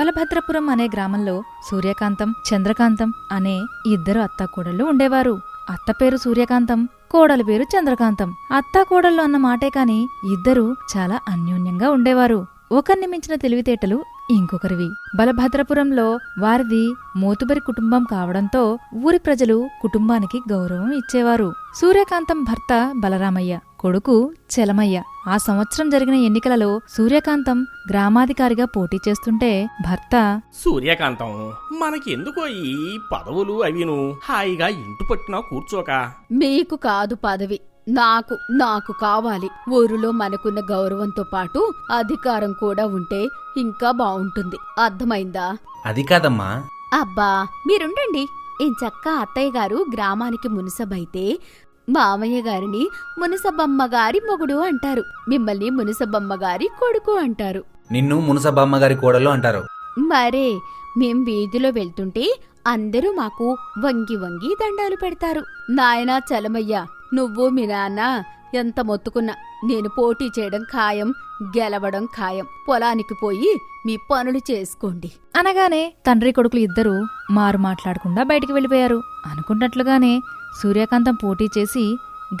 బలభద్రపురం అనే గ్రామంలో సూర్యకాంతం చంద్రకాంతం అనే ఇద్దరు అత్తాకోడళ్ళు ఉండేవారు. అత్త పేరు సూర్యకాంతం కోడలి పేరు చంద్రకాంతం. అత్తాకోడళ్ళు అన్న మాటే కాని ఇద్దరూ చాలా అన్యోన్యంగా ఉండేవారు. ఒకరిని మించిన తెలివితేటలు ఇంకొకరివి. బలభద్రపురంలో వారిది మోతుబరి కుటుంబం కావడంతో ఊరి ప్రజలు కుటుంబానికి గౌరవం ఇచ్చేవారు. సూర్యకాంతం భర్త బలరామయ్య కొడుకు చలమయ్య. ఆ సంవత్సరం జరిగిన ఎన్నికలలో సూర్యకాంతం గ్రామాధికారిగా పోటీ చేస్తుంటే భర్త సూర్యకాంతం మనకెందుకో ఈ పదవులు అవిను? హాయిగా ఇంటి పట్టున కూర్చోక. మీకు కాదు పదవి. నాకు నాకు కావాలి. ఊరిలో మనకున్న గౌరవంతో పాటు అధికారం కూడా ఉంటే ఇంకా బావుంటుంది. అర్థమైందా? అది కాదమ్మా. అబ్బా మీరుండండి. ఇంచక్క అత్తయ్య గారు గ్రామానికి మునసబైతే మామయ్య గారిని మునసబమ్మ గారి మొగుడు అంటారు. మిమ్మల్ని మునసబమ్మ గారి కొడుకు అంటారు. నిన్ను మునసబామ్మ గారి కోడలు అంటారు. మరే మేం వీధిలో వెళ్తుంటే అందరూ మాకు వంగి వంగి దండాలు పెడతారు. నాయనా చలమయ్య నువ్వు మీ నాన్న ఎంత మొత్తుకున్నా నేను పోటీ చేయడం ఖాయం గెలవడం ఖాయం. పొలానికి పోయి మీ పనులు చేసుకోండి. అనగానే తండ్రి కొడుకులు ఇద్దరూ మారు మాట్లాడకుండా బయటికి వెళ్ళిపోయారు. అనుకున్నట్లుగానే సూర్యకాంతం పోటీ చేసి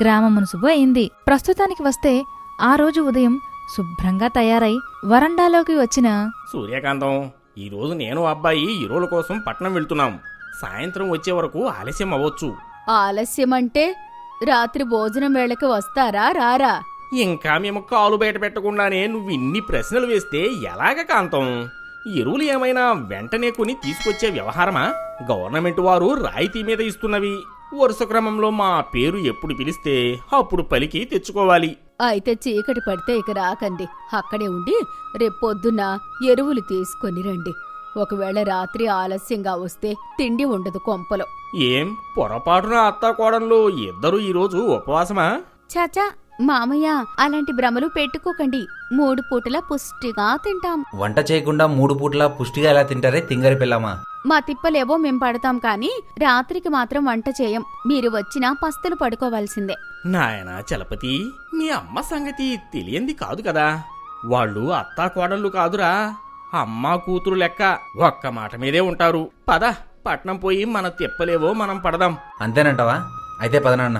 గ్రామ మునుసుబు అయింది. ప్రస్తుతానికి వస్తే ఆ రోజు ఉదయం శుభ్రంగా తయారై వరండాలోకి వచ్చిన సూర్యకాంతం ఈరోజు నేను అబ్బాయి ఇరువుల కోసం పట్నం వెళ్తున్నాం. సాయంత్రం వచ్చే వరకు ఆలస్యం అవ్వచ్చు. ఆలస్యమంటే రాత్రి భోజనం వేళకి వస్తారా రారా? ఇంకా మేము కాలు బయట పెట్టకుండానే నువ్వు ఇన్ని ప్రశ్నలు వేస్తే ఎలాగ కాంతం? ఎరువులు ఏమైనా వెంటనే కొని తీసుకొచ్చే వ్యవహారమా? గవర్నమెంట్ వారు రాయితీ మీద ఇస్తున్నవి. వరుస క్రమంలో మా పేరు ఎప్పుడు పిలిస్తే అప్పుడు పలికి తెచ్చుకోవాలి. అయితే చీకటి పడితే ఇక రాకండి. అక్కడే ఉండి రేపొద్దున ఎరువులు తీసుకొని రండి. ఒకవేళ రాత్రి ఆలస్యంగా వస్తే తిండి ఉండదు కొంపలో. ఏం పొరపాటున అత్తాకోడన్లు ఇద్దరు ఈరోజు ఉపవాసమా? చాచా మామయ్య అలాంటి భ్రమలు పెట్టుకోకండి. మూడు పూటల పుష్టిగా తింటాం. వంట చేయకుండా మూడు పూట్ల పుష్టిగా ఎలా తింటారే తింగరి పిల్లమా? మా తిప్పలేవో మేం పడతాం కానీ రాత్రికి మాత్రం వంట చేయం. మీరు వచ్చినా పస్తులు పడుకోవాల్సిందే. నాయనా చలపతి మీ అమ్మ సంగతి తెలియంది కాదు కదా. వాళ్ళు అత్తాకోడళ్ళు కాదురా. అమ్మా కూతురు లెక్క ఒక్క మాట మీదే ఉంటారు. పద పట్నం పోయి మన తిప్పలేవో మనం పడదాం. అంతేనంటావా? అయితే పదనాన్న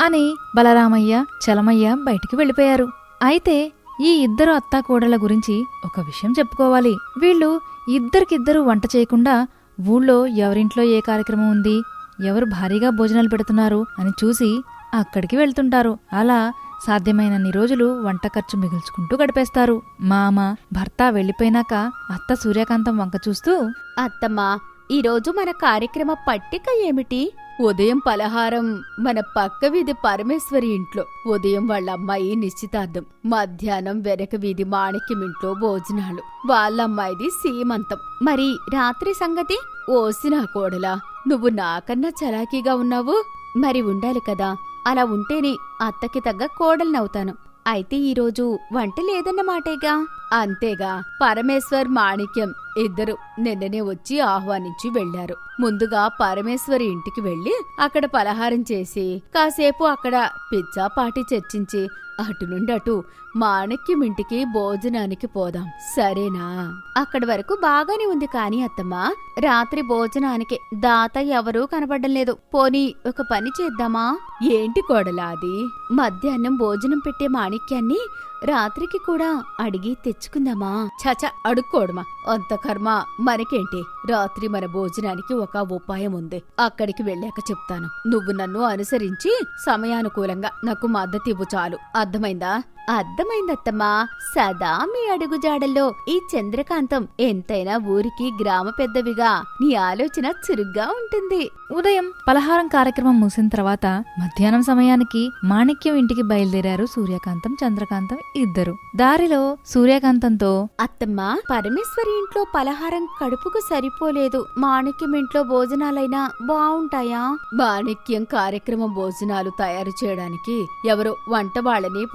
అని బలరామయ్య చలమయ్య బయటికి వెళ్ళిపోయారు. అయితే ఈ ఇద్దరు అత్తాకోడళ్ళ గురించి ఒక విషయం చెప్పుకోవాలి. వీళ్ళు ఇద్దరికిద్దరు వంట చేయకుండా ఊళ్ళో ఎవరింట్లో ఏ కార్యక్రమం ఉంది ఎవరు భారీగా భోజనాలు పెడుతున్నారు అని చూసి అక్కడికి వెళ్తుంటారు. అలా సాధ్యమైనన్ని రోజులు వంట ఖర్చు మిగుల్చుకుంటూ గడిపేస్తారు. మామ భర్త వెళ్ళిపోయినాక అత్త సూర్యకాంతం వంక చూస్తూ అత్తమ్మా ఈరోజు మన కార్యక్రమ పట్టిక ఏమిటి? ఉదయం పలహారం మన పక్క వీధి పరమేశ్వరి ఇంట్లో. ఉదయం వాళ్ళ అమ్మాయి నిశ్చితార్థం మధ్యాహ్నం వెనక వీధి మాణిక్యం ఇంట్లో భోజనాలు. వాళ్ళ అమ్మాయిది సీమంతం. మరి రాత్రి సంగతి? ఓసినా కోడలా నువ్వు నాకన్నా చలాకీగా ఉన్నావు. మరి ఉండాలి కదా. అలా ఉంటేనే అత్తకి తగ్గ కోడల్నవుతాను అయితే ఈరోజు వంట లేదన్నమాటేగా? అంతేగా. పరమేశ్వర్ మాణిక్యం. ఇద్దరు నిన్ననే వచ్చి ఆహ్వానించి వెళ్ళారు ముందుగా పరమేశ్వరి ఇంటికి వెళ్ళి అక్కడ పలహారం చేసి కాసేపు అక్కడ పిజ్జా పార్టీ చర్చించి అటు నుండి అటు మాణిక్యం ఇంటికి భోజనానికి పోదాం. సరేనా? అక్కడి వరకు బాగానే ఉంది కాని అత్తమ్మా రాత్రి భోజనానికి దాత ఎవరూ కనబడడం లేదు. పోనీ ఒక పని చేద్దామా? ఏంటి కోడలా అది? మధ్యాహ్నం భోజనం పెట్టే మాణిక్యాన్ని రాత్రికి కూడా అడిగి తెచ్చుకుందామా? చచ అడుక్కోడమా అంత కర్మ మనకేంటి? రాత్రి మన భోజనానికి ఒక ఉపాయం ఉంది. అక్కడికి వెళ్ళాక చెప్తాను. నువ్వు నన్ను అనుసరించి సమయానుకూలంగా నాకు మద్దతు ఇవ్వు చాలు. అర్థమైందా? అర్థమైందత్తమ్మా. సదా మీ అడుగుజాడల్లో ఈ చంద్రకాంతం ఎంతైనా ఊరికి గ్రామ పెద్దవిగా. నీ ఆలోచన చురుగ్గా ఉంటుంది. ఉదయం పలహారం కార్యక్రమం ముగిసిన తర్వాత మధ్యాహ్నం సమయానికి మాణిక్యం ఇంటికి బయలుదేరారు సూర్యకాంతం చంద్రకాంతం ఇద్దరు. దారిలో సూర్యకాంతంతో అత్తమ్మా పరమేశ్వరి ఇంట్లో పలహారం కడుపుకు సరిపోలేదు. మాణిక్యం ఇంట్లో భోజనాలైనా బావుంటాయా? మాణిక్యం కార్యక్రమం భోజనాలు తయారు చేయడానికి ఎవరో వంట వాళ్ళని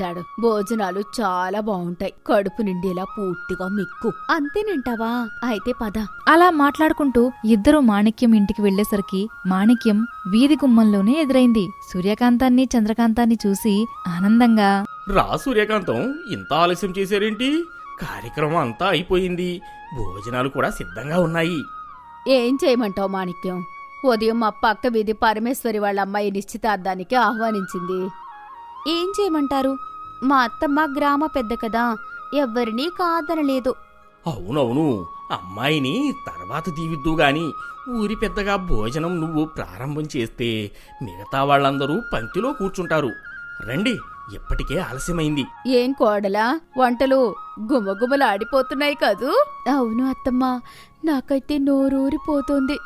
పురమాయించాడు భోజనాలు చాలా బావుంటాయి కడుపు నిండేలా పూర్తిగా మిక్కు. అంతేనంటావా అయితే పద. అలా మాట్లాడుకుంటూ ఇద్దరు మాణిక్యం ఇంటికి వెళ్ళేసరికి మాణిక్యం వీధి గుమ్మంలోనే ఎదురైంది. సూర్యకాంతాన్ని చంద్రకాంతాన్ని చూసి ఆనందంగా రా సూర్యకాంతం ఇంత ఆలస్యం చేశారేంటి? కార్యక్రమం అంతా అయిపోయింది. భోజనాలు కూడా సిద్ధంగా ఉన్నాయి. ఏం చేయమంటావు మాణిక్యం? ఉదయం మా పక్క వీధి పరమేశ్వరి వాళ్ళ అమ్మాయి నిశ్చితార్థానికి ఆహ్వానించింది. ఏం చేయమంటారు? మా అత్తమ్మ గ్రామ పెద్ద కదా ఎవ్వరినీ కాదనలేదు. అవునవును అమ్మాయిని తర్వాత దీవిద్దు గాని ఊరి పెద్దగా భోజనం నువ్వు ప్రారంభం చేస్తే మిగతా వాళ్ళందరూ పంక్తిలో కూర్చుంటారు. రండి ఇప్పటికే ఆలస్యమైంది. ఏం కోడలా వంటలు గుమగుమలాడిపోతున్నాయి కదూ? అవును అత్తమ్మ నాకైతే నోరూరిపోతుంది.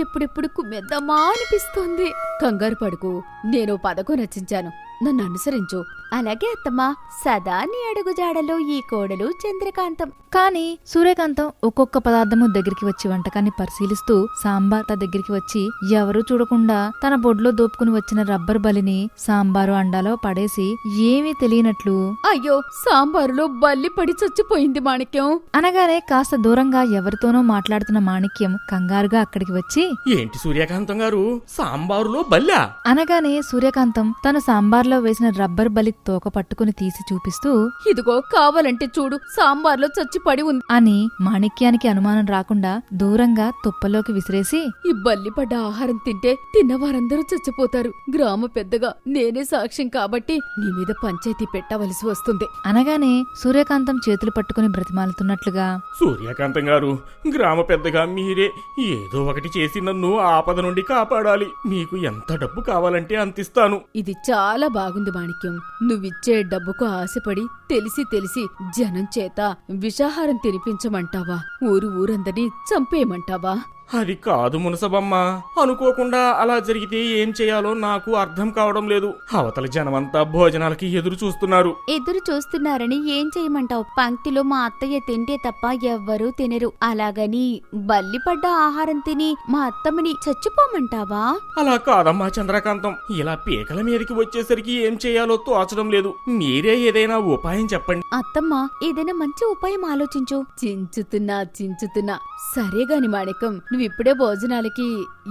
ఇప్పుడిప్పుడు కుమ్మెద్దామా అనిపిస్తుంది. కంగారు పడుకు నేను పదకం రచించాను. నన్ను అనుసరించు అలాగే అత్తమ్మ సదా నీ అడుగుజాడలో ఈ కోడలు చంద్రకాంతం. కాని సూర్యకాంతం ఒక్కొక్క పదార్థము దగ్గరికి వచ్చి వంటకాన్ని పరిశీలిస్తూ సాంబార్ తన దగ్గరికి వచ్చి ఎవరూ చూడకుండా తన బొడ్లో దోపుకుని వచ్చిన రబ్బర్ బలిని సాంబారు అండాలో పడేసి ఏమీ తెలియనట్లు అయ్యో సాంబారులో బల్లి పడి చచ్చిపోయింది మాణిక్యం. అనగానే కాస్త దూరంగా ఎవరితోనో మాట్లాడుతున్న మాణిక్యం కంగారుగా అక్కడికి వచ్చి ఏంటి సూర్యకాంతం గారు? సాంబారులో బల్లా? అనగానే సూర్యకాంతం తను సాంబార్లో వేసిన రబ్బర్ బలి తోక పట్టుకుని తీసి చూపిస్తూ ఇదిగో కావాలంటే చూడు సాంబార్లో చచ్చిపడి ఉంది అని మాణిక్యానికి అనుమానం రాకుండా దూరంగా తుప్పలోకి విసిరేసి ఈ బల్లి పడ్డ ఆహారం తింటే తిన్నవారందరూ చచ్చిపోతారు. గ్రామ పెద్దగా నేనే సాక్ష్యం కాబట్టి నీ మీద పంచాయతీ పెట్టవలసి వస్తుంది అనగానే సూర్యకాంతం చేతులు పట్టుకుని బ్రతిమాలుతున్నట్లుగా సూర్యకాంతం గారు గ్రామ పెద్దగా మీరే ఏదో ఒకటి చేసి నన్ను ఆపద నుండి కాపాడాలి. మీకు ఎంత డబ్బు కావాలంటే అంతిస్తాను. ఇది చాలా బాగుంది మాణిక్యం. నువ్విచ్చే డబ్బుకు ఆశపడి తెలిసి తెలిసి జనం చేత విషాహారం తినిపించమంటావా? ఊరు ఊరందరినీ చంపేయమంటావా? అది కాదు మునసబమ్మ. అనుకోకుండా అలా జరిగితే ఏం చేయాలో నాకు అర్థం కావడం లేదు. అవతల జనమంతా భోజనాలకి ఎదురు చూస్తున్నారు. ఎదురు చూస్తున్నారని ఏం చేయమంటావు? పంక్తిలో మా అత్తయ్య తింటే తప్ప ఎవ్వరూ తినరు. అలాగని బల్లిపడ్డ ఆహారం తిని మా అత్తమ్మని చచ్చిపోమంటావా? అలా కాదమ్మా చంద్రకాంతం. ఇలా పీకల మీదకి వచ్చేసరికి ఏం చేయాలో తోచడం లేదు. మీరే ఏదైనా ఉపాయం చెప్పండి. అత్తమ్మ ఏదైనా మంచి ఉపాయం ఆలోచించు. చించుతున్నా చించుతున్నా. సరే గాని మాణికం నువ్విప్పుడే భోజనాలకి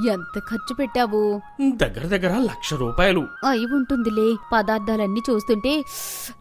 ఎంత ఖర్చు పెట్టావు? దగ్గర దగ్గర లక్ష రూపాయలు. అయి ఉంటుందిలే. పదార్థాలన్నీ చూస్తుంటే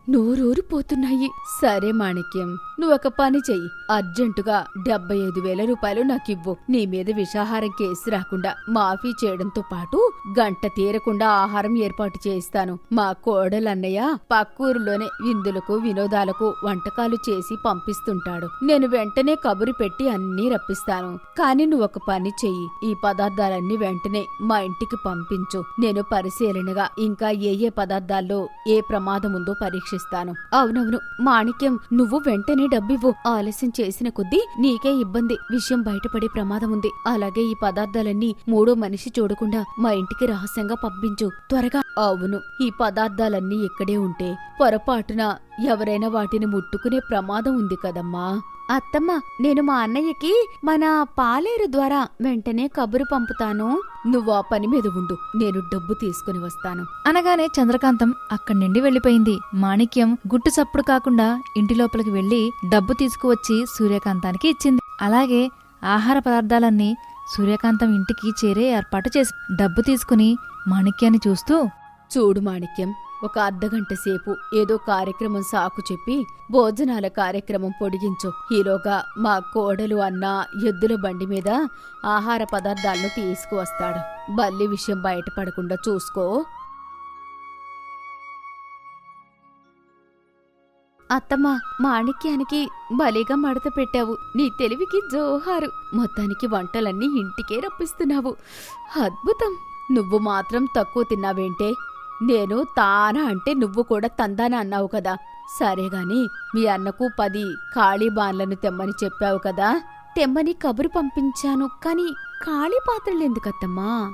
నోరూరిపోతున్నాయి. సరే మాణిక్యం నువ్వొక పని చెయ్యి. అర్జెంటుగా డెబ్బై ఐదు వేల రూపాయలు నాకివ్వు నీ మీద విషాహారం కేసు రాకుండా మాఫీ చేయడంతో పాటు గంట తీరకుండా ఆహారం ఏర్పాటు చేయిస్తాను. మా కోడలన్నయ్య పక్కూరులోనే విందులకు వినోదాలకు వంటకాలు చేసి పంపిస్తుంటాడు. నేను వెంటనే కబురు పెట్టి అన్నీ రప్పిస్తాను. కానీ నువ్వు ఒక పని చెయ్యి. ఈ పదార్థాలన్నీ వెంటనే మా ఇంటికి పంపించు. నేను పరిశీలనగా ఇంకా ఏ ఏ పదార్థాల్లో ఏ ప్రమాదం ఉందో పరీక్షిస్తాను. అవునవును మాణిక్యం నువ్వు వెంటనే డబ్బివ్వు. ఆలస్యం చేసిన కొద్దీ నీకే ఇబ్బంది. విషయం బయటపడే ప్రమాదం ఉంది. అలాగే ఈ పదార్థాలన్నీ మూడో మనిషి చూడకుండా మా ఇంటికి రహస్యంగా పంపించు. త్వరగా. అవును ఈ పదార్థాలన్నీ ఇక్కడే ఉంటే పొరపాటున ఎవరైనా వాటిని ముట్టుకునే ప్రమాదం ఉంది కదమ్మా. అత్తమ్మ నేను మా అన్నయ్యకి మన పాలేరు ద్వారా వెంటనే కబురు పంపుతాను. నువ్వు ఆ పని మీద ఉండు నేను డబ్బు తీసుకుని వస్తాను. అనగానే చంద్రకాంతం అక్కడి నుండి వెళ్ళిపోయింది మాణిక్యం గుట్టు చప్పుడు కాకుండా ఇంటి లోపలికి వెళ్ళి డబ్బు తీసుకువచ్చి సూర్యకాంతానికి ఇచ్చింది. అలాగే ఆహార పదార్థాలన్నీ సూర్యకాంతం ఇంటికి చేరే ఏర్పాటు చేసి డబ్బు తీసుకుని మాణిక్యాన్ని చూస్తూ చూడు మాణిక్యం ఒక అర్ధగంట సేపు ఏదో కార్యక్రమం సాకు చెప్పి భోజనాల కార్యక్రమం పొడిగించు. ఈలోగా మా కోడలు అన్న ఎద్దుల బండి మీద ఆహార పదార్థాలను తీసుకువస్తాడు. బల్లి విషయం బయటపడకుండా చూసుకో. అత్తమ్మ మాణిక్యానికి భలేగా మడత పెట్టావు. నీ తెలివికి జోహారు. మొత్తానికి వంటలన్నీ ఇంటికే రప్పిస్తున్నావు. అద్భుతం! నువ్వు మాత్రం తక్కువ తిన్నావేంటే? నేను తానా అంటే నువ్వు కూడా తందానా అన్నావు కదా. సరేగాని మీ అన్నకు పది ఖాళీ బాన్లను తెమ్మని చెప్పావు కదా. తెమ్మని కబురు పంపించాను కాని ఖాళీ పాత్రలు ఎందుకత్తమ్మా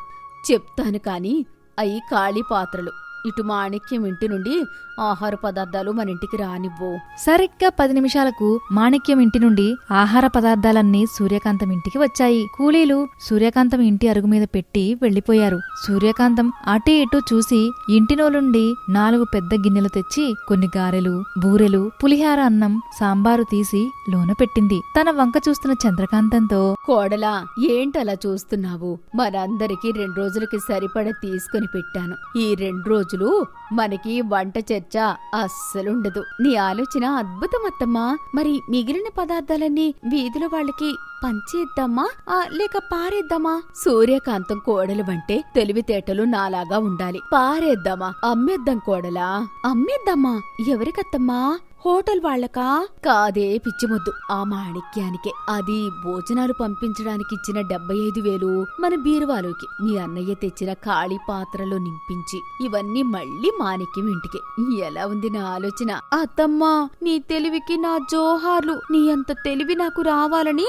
చెప్తాను కాని అయి ఖాళీ పాత్రలు. ఇటు మాణిక్యం ఇంటి నుండి ఆహార పదార్థాలు మన ఇంటికి రానివ్వు. సరిగ్గా పది నిమిషాలకు మాణిక్యం ఇంటి నుండి ఆహార పదార్థాలన్నీ సూర్యకాంతం ఇంటికి వచ్చాయి. కూలీలు సూర్యకాంతం ఇంటి అరుగు మీద పెట్టి వెళ్ళిపోయారు సూర్యకాంతం అటు ఇటు చూసి ఇంటిలో నుండి నాలుగు పెద్ద గిన్నెలు తెచ్చి కొన్ని గారెలు బూరెలు పులిహార అన్నం సాంబారు తీసి లోన పెట్టింది. తన వంక చూస్తున్న చంద్రకాంతంతో కోడలా ఏంటలా చూస్తున్నావు? మనందరికీ రెండు రోజులకి సరిపడ తీసుకుని పెట్టాను. ఈ రెండు రోజులు రోజులు మనకి వంట చర్చ అస్సలుండదు. నీ ఆలోచన అద్భుతం అత్తమ్మా మరి మిగిలిన పదార్థాలన్నీ వీధిలో వాళ్ళకి పంచేద్దామా? లేక పారేద్దామా? సూర్యకాంతం కోడలు అంటే తెలివితేటలు నాలాగా ఉండాలి. పారేద్దామా? అమ్మేద్దాం కోడలా? అమ్మేద్దామా? ఎవరికత్తమ్మా? హోటల్ వాళ్ళకా? కాదే పిచ్చిముద్దు. ఆ మాణిక్యానికే అది భోజనాలు పంపించడానికి ఇచ్చిన డెబ్బై ఐదు వేలు మన బీరువాలోకి. నీ అన్నయ్య తెచ్చిన ఖాళీ పాత్రలో నింపించి ఇవన్నీ మళ్ళీ మాణిక్యం ఇంటికి. ఎలా ఉంది నా ఆలోచన? అత్తమ్మా నీ తెలివికి నా జోహార్లు నీ అంత తెలివి నాకు రావాలని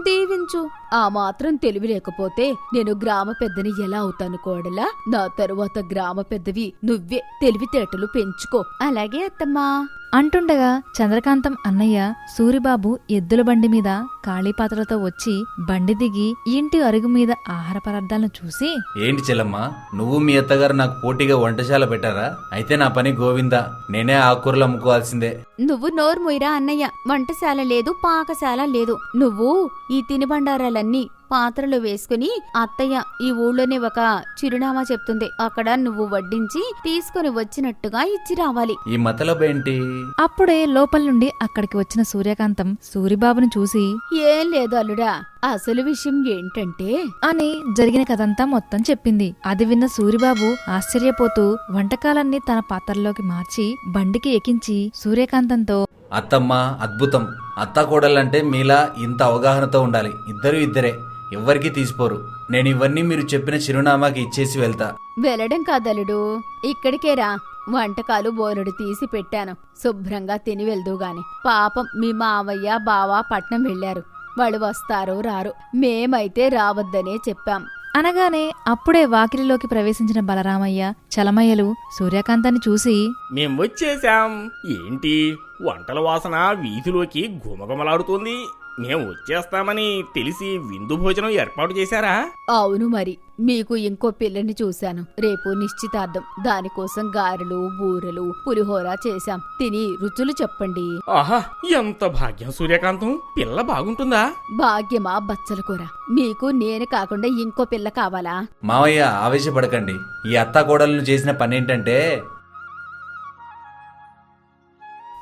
దీవించు. ఆ మాత్రం తెలివి లేకపోతే నేను గ్రామ పెద్దని ఎలా అవుతాను కోడలా? నా తరువాత గ్రామ పెద్దవి నువ్వే తెలివితేటలు పెంచుకో. అలాగే అత్తమ్మా. అంటుండగా చంద్రకాంతం అన్నయ్య సూరిబాబు ఎద్దుల బండి మీద ఖాళీ పాత్రలతో వచ్చి బండి దిగి ఇంటి అరుగు మీద ఆహార పదార్థాలను చూసి ఏంటి చెల్లమ్మ నువ్వు మీ అత్తగారు నాకు పోటీగా వంటశాల పెట్టారా? అయితే నా పని గోవిందా నేనే ఆకుకూరలు అమ్ముకోవాల్సిందే. నువ్వు నోరు మొయ్యరా అన్నయ్య వంటశాల లేదు పాకశాల లేదు. నువ్వు ఈ తినుబండారాలన్నీ పాత్రలో వేసుకుని అత్తయ్య ఈ ఊళ్ళోనే ఒక చిరునామా చెప్తుంది. అక్కడ నువ్వు వడ్డించి తీసుకుని వచ్చినట్టుగా ఇచ్చి రావాలి. ఈ మతలబ్ ఏంటి? అప్పుడే లోపల నుండి అక్కడికి వచ్చిన సూర్యకాంతం సూరిబాబును చూసి ఏం లేదు అల్లుడా అసలు విషయం ఏంటంటే? అని జరిగిన కథంతా మొత్తం చెప్పింది. అది విన్న సూరిబాబు ఆశ్చర్యపోతూ వంటకాలన్నీ తన పాత్రలోకి మార్చి బండికి ఎక్కించి సూర్యకాంతంతో అత్తమ్మ అద్భుతం. అత్త కోడలంటే మీలా ఇంత అవగాహనతో ఉండాలి. ఇద్దరు ఇద్దరే. ఎవ్వరికీ తీసిపోరు. నేను ఇవన్నీ మీరు చెప్పిన చిరునామాకి ఇచ్చేసి వెళ్తా. వెళ్ళడం కాదలుడు. ఇక్కడికే రా. వంటకాలు బోలెడు తీసి పెట్టాను. శుభ్రంగా తిని వెళ్దు గాని. పాపం మీ మావయ్య బావ పట్నం వెళ్ళారు వాళ్ళు వస్తారో రారు. మేమైతే రావద్దనే చెప్పాం. అనగానే అప్పుడే వాకిలిలోకి ప్రవేశించిన బలరామయ్య చలమయ్యలు సూర్యకాంతాన్ని చూసి మేం వచ్చేసాం ఏంటి? వంటల వాసన వీధిలోకి గుమగుమలాడుతుంది మేం వచ్చేస్తామని తెలిసి విందు భోజనం ఏర్పాటు చేశారా? అవును మరి. మీకు ఇంకో పిల్లని చూశాను. రేపు నిశ్చితార్థం. దానికోసం గారెలు బూరెలు పులిహోర చేశాం. తిని రుచులు చెప్పండి. ఆహా ఎంత భాగ్యం సూర్యకాంతం. పిల్ల బాగుంటుందా? భాగ్యమా బచ్చల కూర. మీకు నేను కాకుండా ఇంకో పిల్ల కావాలా? మావయ్య ఆవేశపడకండి. ఈ అత్త కోడలను చేసిన పని ఏంటంటే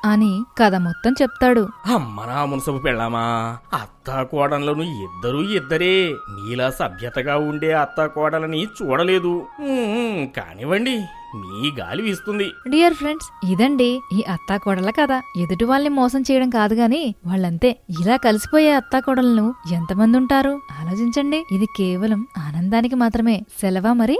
అని కథ మొత్తం చెప్తాడు. అమ్మనా మునసపు పెళ్ళామా? అత్త కోడలను ఇద్దరూ ఇద్దరే. నీలా సభ్యతగా ఉండే అత్త కోడలని చూడలేదు. ఉమ్, కానివ్వండి మీ గాలి వీస్తుంది. డియర్ ఫ్రెండ్స్ ఇదండి ఈ అత్తాకోడల కథ. ఎదుటి వాళ్ళని మోసం చేయడం కాదు గాని వాళ్ళంతే ఇలా కలిసిపోయే అత్తాకోడలను ఎంతమంది ఉంటారు? ఆలోచించండి ఇది కేవలం ఆనందానికి మాత్రమే. సెలవా మరి?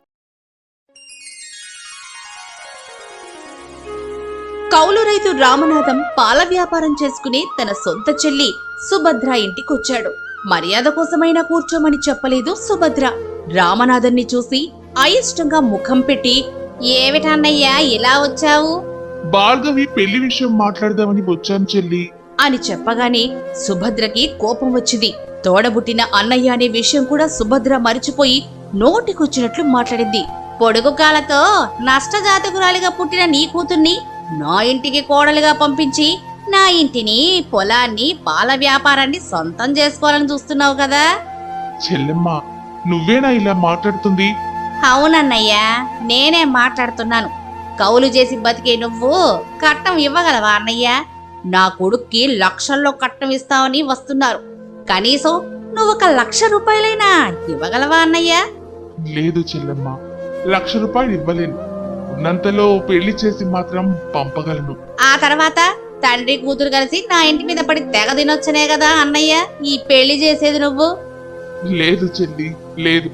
కౌలు రైతు రామనాథం పాల వ్యాపారం చేసుకునే తన సొంత చెల్లి సుభద్ర ఇంటికొచ్చాడు. మర్యాద కోసమైనా కూర్చోమని చెప్పలేదు సుభద్ర. రామనాథన్ని చూసి అయిష్టంగా ముఖం పెట్టి ఏమిటన్నయ్యా ఇలా వచ్చావు? భార్గవి పెళ్ళి విషయం మాట్లాడదామని వచ్చాను చెల్లి. అని చెప్పగానే సుభద్రకి కోపం వచ్చింది. తోడబుట్టిన అన్నయ్య అనే విషయం కూడా సుభద్ర మరిచిపోయి నోటికొచ్చినట్లు మాట్లాడింది. పొడుగు కాలతో నష్టజాతకురాలిగా పుట్టిన నీ కూతుర్ని నా ఇంటికి కోడలుగా పంపించి నా ఇంటిని పొలాన్ని పాల వ్యాపారాన్ని సొంతం చేసుకోవాలని చూస్తున్నావు కదా? చెల్లెమ్మ నువ్వేనా ఇలా మాట్లాడుతుంది? అవునన్నయ్యా నేనే మాట్లాడుతున్నాను. కౌలు చేసి బతికే నువ్వు కట్నం ఇవ్వగలవా అన్నయ్య? నా కొడుక్కి లక్షల్లో కట్నం ఇస్తావని వస్తున్నారు. కనీసం నువ్వు ఒక లక్ష రూపాయలైనా ఇవ్వగలవా అన్నయ్య? లేదు చెల్లెమ్మ లక్ష రూపాయలు ఇవ్వలేను. ఉన్నంతలో పెళ్ళి చేసి మాత్రం పంపగలను. ఆ తర్వాత తండ్రి కూతురు కలిసి నా ఇంటి మీద పడి తెగ తినొచ్చనే కదా అన్నయ్య ఈ పెళ్ళి చేసేది నువ్వు? లేదు చెల్లి లేదు.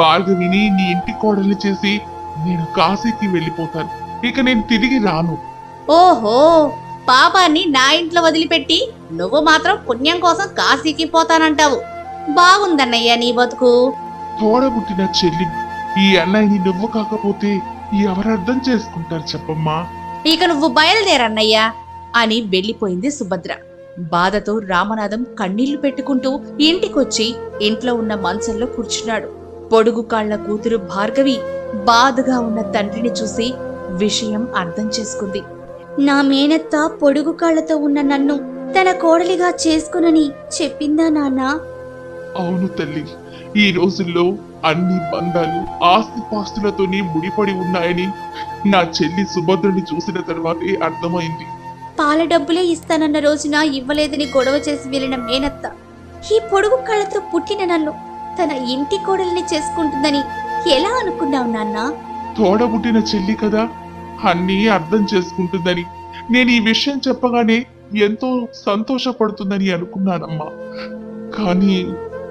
భార్గవిని నీ ఇంటి కోడల్ని చేసి నేను కాశీకి వెళ్ళిపోతాను. ఇక నేను తిరిగి రాను. ఓహో పాపాన్ని నా ఇంట్లో వదిలిపెట్టి నువ్వు మాత్రం పుణ్యం కోసం కాశీకి పోతానంటావు. బాగుందన్నయ్య నీ బతుకు. తోడబుట్టిన చెల్లి ఈ అన్నయ్యని నువ్వు కాకపోతే ఎవరు అర్థం చేసుకుంటారు చెప్పమ్మా? ఇక నువ్వు బయలుదేరన్నయ్యా అని వెళ్ళిపోయింది సుభద్ర. బాధతో రామనాథం కన్నీళ్ళు పెట్టుకుంటూ ఇంటికొచ్చి ఇంట్లో ఉన్న మంచంలో కూర్చున్నాడు. పొడుగు కాళ్ళ కూతురు భార్గవి బాధగా ఉన్న తండ్రిని చూసి విషయం అర్థం చేసుకుంది. నా మేనత్త పొడుగు కాళ్ళతో ఉన్న నన్ను తన కోడలిగా చేసుకునని చెప్పిందా నాన్నా? అవును తల్లి ఈ రోజుల్లో అన్ని బంధాలు ఆస్తిపాస్తులతోనే ముడిపడి ఉన్నాయని నా చెల్లి సుభద్రని చూసిన తర్వాతే అర్థమైంది. పాల డబ్బులే ఇస్తానన్న రోజున ఇవ్వలేదని గొడవ చేసి వెళ్ళిన మేనత్త ఈ పొడుగు కళ్ళతో పుట్టిన నన్ను తన ఇంటి కోడల్ని చేసుకుంటుందని ఎలా అనుకున్నావు నాన్నా? తోడబుట్టిన చెల్లి కదా అన్నీ అర్థం చేసుకుంటుందని. నేను ఈ విషయం చెప్పగానే ఎంతో సంతోషపడుతుందని అనుకున్నానమ్మా. కానీ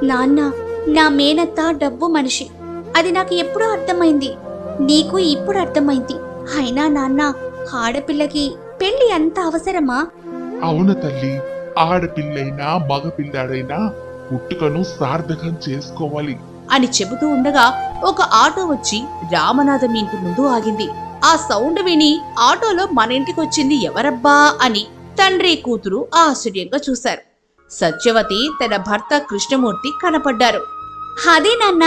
నాన్న నా మేనత్త డబ్బు మనిషి. అది నాకు ఎప్పుడో అర్థమైంది. నీకు ఇప్పుడు అర్థమైంది. అయినా నాన్న ఆడపిల్లకి పెళ్ళి అంత అవసరమా? అవును తల్లి. ఆడపిల్లైనా మగపిల్లాడైనా పుట్టుకను సార్థకం చేసుకోవాలి. అని చెబుతూ ఉండగా ఒక ఆటో వచ్చి రామనాథం ఇంటి ముందు ఆగింది. ఆ సౌండ్ విని ఆటోలో మన ఇంటికి వచ్చింది ఎవరబ్బా అని తండ్రి కూతురు ఆశ్చర్యంగా చూశారు. సత్యవతి తన భర్త కృష్ణమూర్తి కనపడ్డారు. అదే నాన్న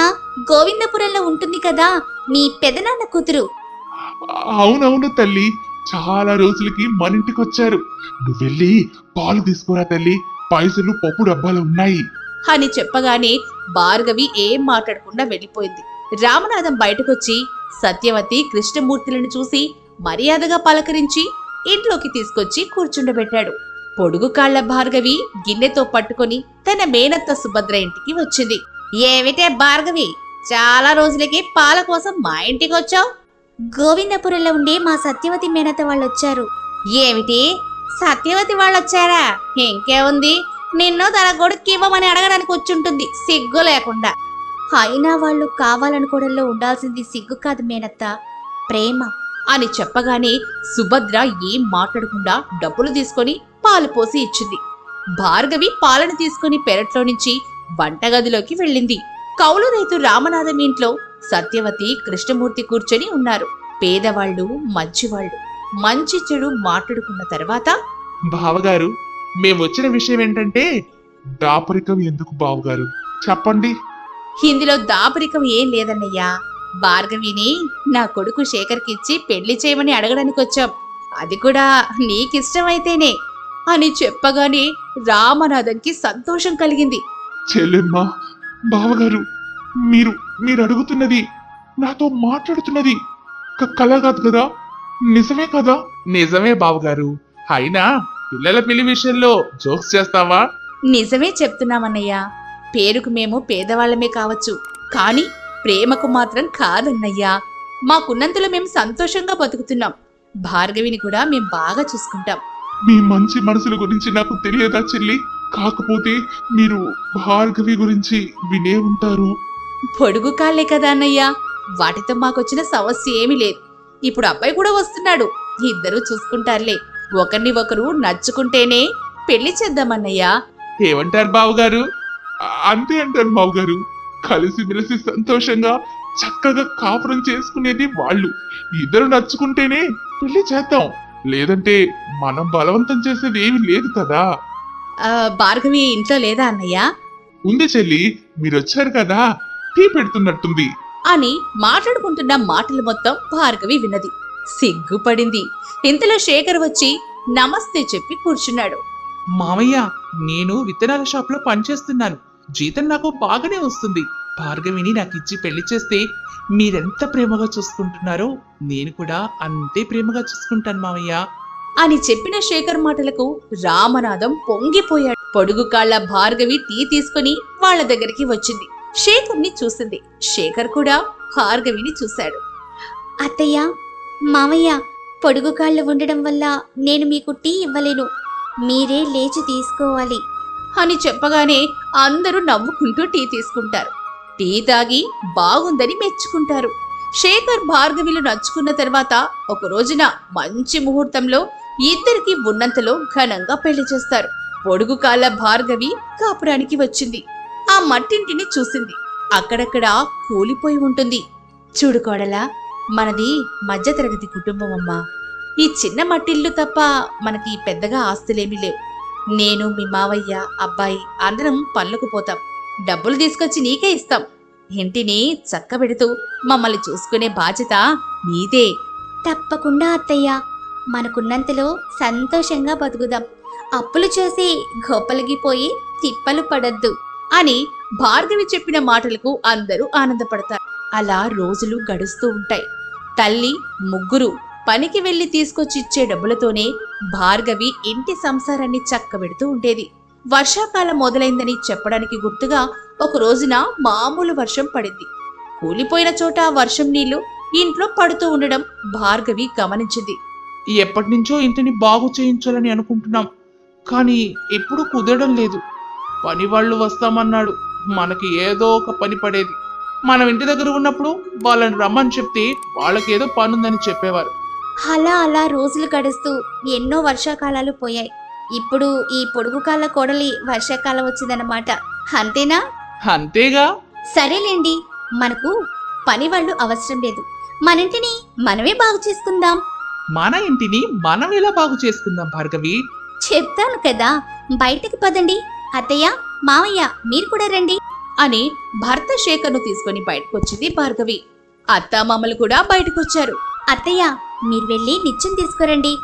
గోవిందపురంలో ఉంటుంది కదా మీ పెదనాన్న కూతురు. అవునవును తల్లి చాలా రోజులకి మన ఇంటికి వచ్చారు. నువ్వు వెళ్ళి పాలు తీసుకురా తల్లి పైసలు పప్పు డబ్బాలు ఉన్నాయి. అని చెప్పగానే భార్గవి ఏం మాట్లాడకుండా వెళ్ళిపోయింది. రామనాథం బయటకొచ్చి సత్యవతి కృష్ణమూర్తులను చూసి మర్యాదగా పలకరించి ఇంట్లోకి తీసుకొచ్చి కూర్చుండబెట్టాడు. పొడుగు కాళ్ళ భార్గవి గిన్నెతో పట్టుకొని తన మేనత్త సుభద్ర ఇంటికి వచ్చింది. ఏమిటే భార్గవి? చాలా రోజులకి పాల కోసం మా ఇంటికి వచ్చావు? గోవిందపురంలో ఉండే మా సత్యవతి మేనత్త వాళ్ళు వచ్చారు ఏమిటి? సత్యవతి వాళ్ళు వచ్చారా ఇంకేముంది? నిన్ను తన కొడుక్కి ఇవ్వమని అడగడానికి వచ్చుంటుంది సిగ్గు లేకుండా. అయినా వాళ్ళు కావాలనుకోవడంలో ఉండాల్సింది సిగ్గు కాదు మేనత్త ప్రేమ. అని చెప్పగానే సుభద్ర ఏం మాట్లాడకుండా డబ్బులు తీసుకొని పాలు పోసి ఇచ్చింది. భార్గవి పాలను తీసుకుని పెరట్లో నుంచి వంటగదిలోకి వెళ్ళింది. కౌలు రైతు రామనాథం ఇంట్లో సత్యవతి కృష్ణమూర్తి కూర్చొని ఉన్నారు. పేదవాళ్ళు మంచివాళ్ళు. మంచి చెడు మాట్లాడుకున్న తర్వాత బావగారు మేము వచ్చిన విషయం ఏంటంటే దాపరికం ఎందుకు బావగారు? చెప్పండి. ఇందులో దాపరికం ఏం లేదన్నయ్యా. భార్గవిని నా కొడుకు శేఖర్కి ఇచ్చి పెళ్ళి చేయమని అడగడానికి వచ్చాం అది కూడా నీకిష్టమైతేనే. అని చెప్పగానే రామనాథంకి సంతోషం కలిగింది. చెల్లెమ్మ బావగారు మీరు మీరు అడుగుతున్నది నాతో మాట్లాడుతున్నది క- కల కాదు కదా? నిజమే కదా? నిజమే బావగారు. అయినా పిల్లల పెళ్ళి విషయంలో జోక్స్ చేస్తావా? నిజమే చెప్తున్నామన్నయ్యా. పేరుకు మేము పేదవాళ్ళమే కావచ్చు. కానీ ప్రేమకు మాత్రం కాదన్నయ్యా. మాకున్నంతలో మేము సంతోషంగా బతుకుతున్నాం. భార్గవిని కూడా మేము బాగా చూసుకుంటాం. మీ మంచి మనసుల గురించి నాకు తెలియదా చెల్లి? కాకపోతే మీరు భార్గవి గురించి వినే ఉంటారు. పొడుగు కాళ్ళే కదా అన్నయ్యా. వాటితో మాకొచ్చిన సమస్య ఏమీ లేదు. ఇప్పుడు అబ్బాయి కూడా వస్తున్నాడు. ఇద్దరూ చూసుకుంటారులే. ఒకరిని ఒకరు నచ్చుకుంటేనే పెళ్ళి చేద్దామన్నయ్యా ఏమంటారు బావగారు? అంతే అంటారు బావగారు. కలిసిమెలిసి సంతోషంగా చక్కగా కాపురం చేసుకునేది వాళ్ళు. ఇద్దరు నచ్చుకుంటేనే పెళ్ళి చేద్దాం. లేదంటే మనం బలవంతం చేసేది ఏమీ లేదు కదా. ఆ, భార్గవి ఇంట్లో లేదా అన్నయ్య? ఉంది చెల్లి మీరు వచ్చారు కదా. టీ పెడుతున్నట్టుంది. అని మాట్లాడుకుంటున్న మాటలు మొత్తం భార్గవి విన్నది. సిగ్గుపడింది. ఇంతలో శేఖర్ వచ్చి నమస్తే చెప్పి కూర్చున్నాడు. మామయ్య నేను విత్తనాల షాప్లో పనిచేస్తున్నాను. జీతం నాకు బాగానే వస్తుంది. భార్గవిని నాకు ఇచ్చి పెళ్ళి చేస్తే మీరెంత ప్రేమగా చూసుకుంటున్నారో నేను కూడా అంతే ప్రేమగా చూసుకుంటాను మామయ్య అని చెప్పిన శేఖర్ మాటలకు రామనాథం పొంగిపోయాడు. పొడుగు కాళ్ళ భార్గవి టీ తీసుకుని వాళ్ళ దగ్గరికి వచ్చింది. శేఖర్ని చూసింది. శేఖర్ కూడా భార్గవిని చూశాడు. అత్తయ్య మామయ్య పొడుగు కాళ్ళు ఉండడం వల్ల నేను మీకు టీ ఇవ్వలేను. మీరే లేచి తీసుకోవాలి. అని చెప్పగానే అందరూ నవ్వుకుంటూ టీ తీసుకుంటారు. టీ తాగి బాగుందని మెచ్చుకుంటారు. శేఖర్ భార్గవిలు నచ్చుకున్న తర్వాత ఒక రోజున మంచి ముహూర్తంలో ఇద్దరికి ఉన్నంతలో ఘనంగా పెళ్ళి చేస్తారు. పొడుగు కాళ్ళ భార్గవి కాపురానికి వచ్చింది. ఆ మట్టింటిని చూసింది. అక్కడక్కడ కూలిపోయి ఉంటుంది. చూడు కోడలా మనది మధ్యతరగతి కుటుంబం అమ్మా. ఈ చిన్న మట్టిల్లు తప్ప మనకి పెద్దగా ఆస్తులేమీ లేవు. నేను మీ మావయ్య అబ్బాయి అందరం పనులకు పోతాం. డబ్బులు తీసుకొచ్చి నీకే ఇస్తాం. ఇంటిని చక్కబెడుతూ మమ్మల్ని చూసుకునే బాధ్యత నీదే. తప్పకుండా అత్తయ్య. మనకున్నంతలో సంతోషంగా బతుకుదాం. అప్పులు చేసి గొప్పలిగిపోయి తిప్పలు పడద్దు అని భార్గవి చెప్పిన మాటలకు అందరూ ఆనందపడతారు. అలా రోజులు గడుస్తూ ఉంటాయి. తల్లి ముగ్గురు పనికి వెళ్ళి తీసుకొచ్చి ఇచ్చే డబ్బులతోనే భార్గవి ఇంటి సంసారాన్ని చక్కబెడుతూ ఉండేది. వర్షాకాలం మొదలైందని చెప్పడానికి గుర్తుగా ఒక రోజున మామూలు వర్షం పడింది. కూలిపోయిన చోట వర్షం నీళ్ళు ఇంట్లో పడుతూ ఉండడం భార్గవి గమనించింది. ఎప్పటి నుంచో ఇంటిని బాగు చేయించాలని అనుకుంటున్నాం కానీ ఎప్పుడూ కుదరడం లేదు. పని వాళ్ళు వస్తామన్నాడు. మనకి ఏదో ఒక పని పడేది. మనం ఇంటి దగ్గర ఉన్నప్పుడు వాళ్ళని రమ్మని చెప్తే వాళ్ళకేదో పనుందని చెప్పేవారు. అలా అలా రోజులు గడుస్తూ ఎన్నో వర్షాకాలాలు పోయాయి. ఇప్పుడు ఈ పొడుగు కాల కోడలి వర్షాకాలం వచ్చిందన్నమాట. అంతేనా? అంతేగా? సరేలేండి. మనకు పని వాళ్ళు అవసరం లేదు. మన ఇంటిని మనమే బాగు చేసుకుందాం. మన ఇంటిని మనం ఎలా బాగు చేసుకుందాం భార్గవి? చెప్తాను కదా. బయటకు పదండి. అత్తయ్య మావయ్య మీరు కూడా రండి. అని భర్త శేఖర్ను తీసుకుని బయటకొచ్చింది భార్గవి. అత్తామామలు కూడా బయటకొచ్చారు. అత్తయ్య మీరు వెళ్ళి నిత్యం తీసుకురండి.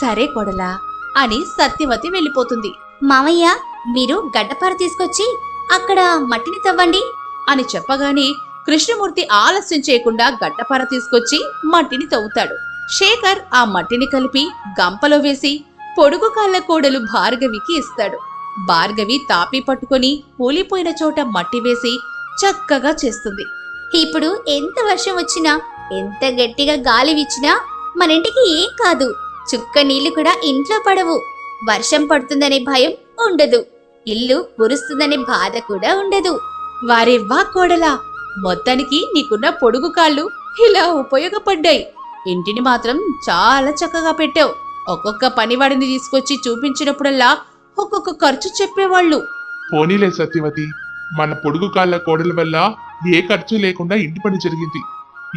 సరే కొడలా. అని సత్యవతి వెళ్ళిపోతుంది. మావయ్య మీరు గడ్డపార తీసుకొచ్చి అక్కడ మట్టిని తవ్వండి. అని చెప్పగానే కృష్ణమూర్తి ఆలస్యం చేయకుండా గడ్డపార తీసుకొచ్చి మట్టిని తవ్వుతాడు. శేఖర్ ఆ మట్టిని కలిపి గంపలో వేసి పొడుగు కాళ్ళ కోడలు భార్గవికి ఇస్తాడు. భార్గవి తాపి పట్టుకొని కూలిపోయిన చోట మట్టి వేసి చక్కగా చేస్తుంది. ఇప్పుడు ఎంత వర్షం వచ్చినా ఎంత గట్టిగా గాలి వీచినా మన ఇంటికి ఏం కాదు. చుక్క నీళ్ళు కూడా ఇంట్లో పడవు. వర్షం పడుతుందనే భయం ఉండదు. ఇల్లు కురుస్తుందనే బాధ కూడా ఉండదు. వారివ్వా కోడలా మొత్తానికి నీకున్న పొడుగు కాళ్ళు ఇలా ఉపయోగపడ్డాయి. ఇంటిని మాత్రం చాలా చక్కగా పెట్టావు. ఒక్కొక్క పనివాడిని తీసుకొచ్చి చూపించినప్పుడల్లా ఒక్కొక్క ఖర్చు చెప్పేవాళ్ళు. పోనీలే సత్యవతి. మన పొడుగు కాళ్ళ కోడల వల్ల ఏ ఖర్చు లేకుండా ఇంటి పని జరిగింది.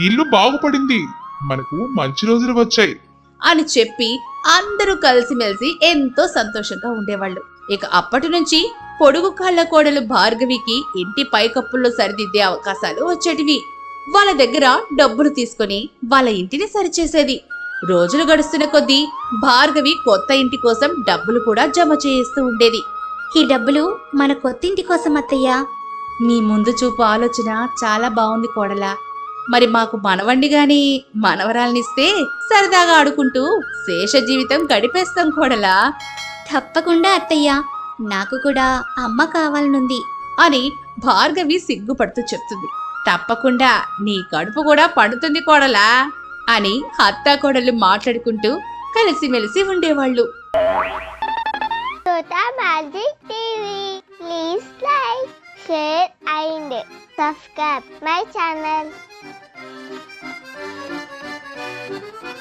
ఇల్లు బాగుపడింది. మనకు మంచి రోజులు వచ్చాయి. అని చెప్పి అందరూ కలిసిమెలిసి ఎంతో సంతోషంగా ఉండేవాళ్ళు. ఇక అప్పటి నుంచి పొడుగు కాళ్ళ కోడలు భార్గవికి ఇంటి పైకప్పుల్లో సరిదిద్దే అవకాశాలు వచ్చేటివి. వాళ్ళ దగ్గర డబ్బులు తీసుకొని వాళ్ళ ఇంటిని సరిచేసేది. రోజులు గడుస్తున్న కొద్దీ భార్గవి కొత్త ఇంటి కోసం డబ్బులు కూడా జమ చేయిస్తూ ఉండేది. ఈ డబ్బులు మన కొత్తింటి కోసం అత్తయ్య. మీ ముందు చూపు ఆలోచన చాలా బాగుంది కోడలా. మరి మాకు మనవండి గాని మనవరాలనిస్తే సరదాగా ఆడుకుంటూ శేష జీవితం గడిపేస్తాం కోడలా. తప్పకుండా అత్తయ్య. నాకు కూడా అమ్మ కావాలనుంది. అని భార్గవి సిగ్గుపడుతూ చెప్తుంది. తప్పకుండా నీ కడుపు కూడా పడుతుంది కోడలా అని అత్తా కోడలు మాట్లాడుకుంటూ కలిసిమెలిసి ఉండేవాళ్ళు. share and subscribe my Thank you.